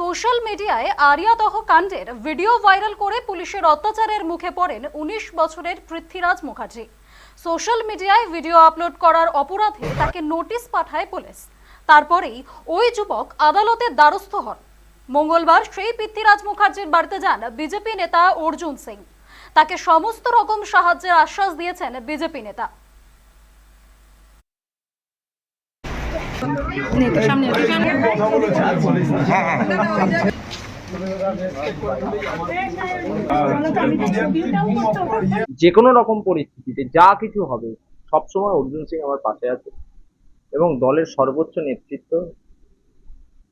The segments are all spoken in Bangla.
সোশ্যাল মিডিয়ায় আরিয়াদহ কাণ্ডের ভিডিও ভাইরাল করে পুলিশের অত্যাচারের মুখে পড়েন উনিশ বছরের পৃথ্বীরাজ মুখার্জি। সোশ্যাল মিডিয়ায় ভিডিও আপলোড করার অপরাধে তাকে নোটিশ পাঠায় পুলিশ। তারপরেই ওই যুবক আদালতের দ্বারস্থ হন। মঙ্গলবার সেই পৃথ্বীরাজ মুখার্জির বাড়িতে যান বিজেপি নেতা অর্জুন সিং। তাকে সমস্ত রকম সাহায্যের আশ্বাস দিয়েছেন বিজেপি নেতা। যে কোনো রকম পরিস্থিতিতে যা কিছু হবে, সবসময় অর্জুন সিং আমার পাশে আছে এবং দলের সর্বোচ্চ নেতৃত্ব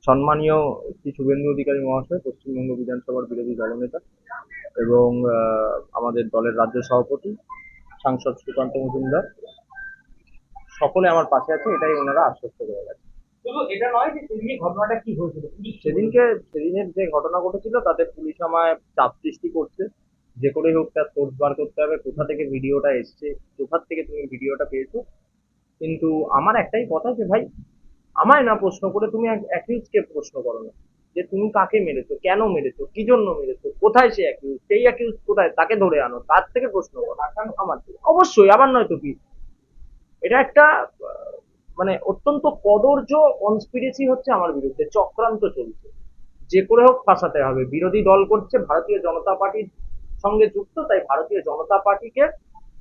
সম্মানীয় শ্রী শুভেন্দু অধিকারী মহাশয়, পশ্চিমবঙ্গ বিধানসভার বিরোধী দলনেতা এবং আমাদের দলের রাজ্য সভাপতি, সাংসদ সুকান্ত মজুমদার। সকলে আমার পাশে আছে এটাই ওনারা আশ্বস্ত করে গেছে। শুধু এটা নয় যে সেদিনে ঘটনাটা কি হয়েছিল? সেদিনকে সেদিনের যে ঘটনা ঘটেছিল তাতে পুলিশ আমায় চাপ সৃষ্টি করছে। যে করে হোক তার সোর্স বার করতে হবে। কোথা থেকে ভিডিওটা এসছে কোথা থেকে তুমি ভিডিওটা পেয়েছ? কিন্তু আমার একটাই কথা যে ভাই আমায় না প্রশ্ন করে তুমি অ্যাকিউজকে প্রশ্ন করো না। যে তুমি কাকে মেরেছো কেন মেরেছো কি জন্য মেরেছো কোথায় সে অ্যাকিউজ সেই অ্যাকিউজ কোথায় তাকে ধরে আনো তার থেকে প্রশ্ন করো। আমার থেকে। অবশ্যই আবার নয় তো কি? এটা একটা মানে অত্যন্ত কদর্য কনস্পিরেসি হচ্ছে আমার বিরুদ্ধে, চক্রান্ত চলছে। যে করে হোক ফাঁসাতে হবে। বিরোধী দল করছে, ভারতীয় জনতা পার্টির সঙ্গে যুক্ত, তাই ভারতীয় জনতা পার্টিকে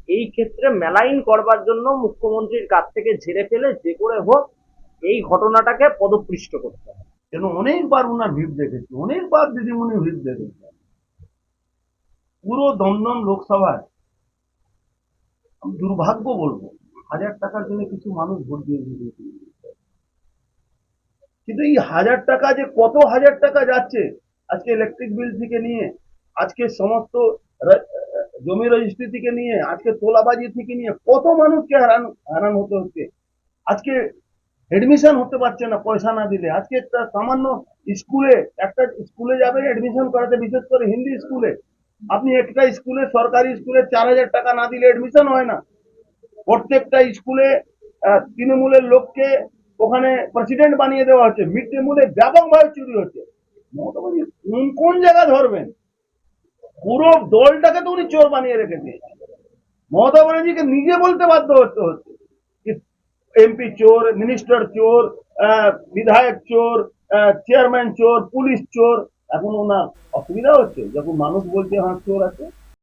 এই ক্ষেত্রে মেলাইন করবার জন্য মুখ্যমন্ত্রীর কাছ থেকে ঝেড়ে ফেলে যে করে হোক এই ঘটনাটাকে পদপৃষ্ট করতে হবে। কেন অনেকবার ওনার ভিড় দেখেছি, অনেকবার দিদিমণি ভিড় দেখেছি। পুরো দমদম লোকসভায় দুর্ভাগ্য বলব হাজার টাকার জন্য কিছু মানুষ ভোট দিয়ে দিয়েছে। কিন্তু এই হাজার টাকা যে কত হাজার টাকা যাচ্ছে, আজকে ইলেকট্রিক বিল থেকে নিয়ে, আজকে সমস্ত জমি রেজিস্ট্রি থেকে নিয়ে, আজকে তোলাবাজি থেকে নিয়ে, কত মানুষকে হারান হারান হতে হচ্ছে। আজকে এডমিশন হতে পারছে না পয়সা না দিলে। আজকে একটা সামান্য স্কুলে, একটা স্কুলে যাবে এডমিশন করাতে, বিশেষ করে হিন্দি স্কুলে। আপনি একটা স্কুলে, সরকারি স্কুলে চার হাজার টাকা না দিলে এডমিশন হয় না। প্রত্যেকটা স্কুলে তৃণমূলের লোককে ওখানে প্রেসিডেন্ট বানিয়ে দেওয়া হচ্ছে। মিড ডে মিলে ব্যাপকভাবে চুরি হচ্ছে। মমতা কোন কোন জায়গা ধরবেন? পুরো দলটাকে তো উনি চোর বানিয়ে রেখেছে। মমতা ব্যানার্জিকে নিজে বলতে বাধ্য হতে হচ্ছে এমপি চোর মিনিস্টার চোর বিধায়ক চোর চেয়ারম্যান চোর, পুলিশ চোর, এখন ওনার অসুবিধা হচ্ছে। যখন মানুষ বলছে হ্যাঁ চোর আছে।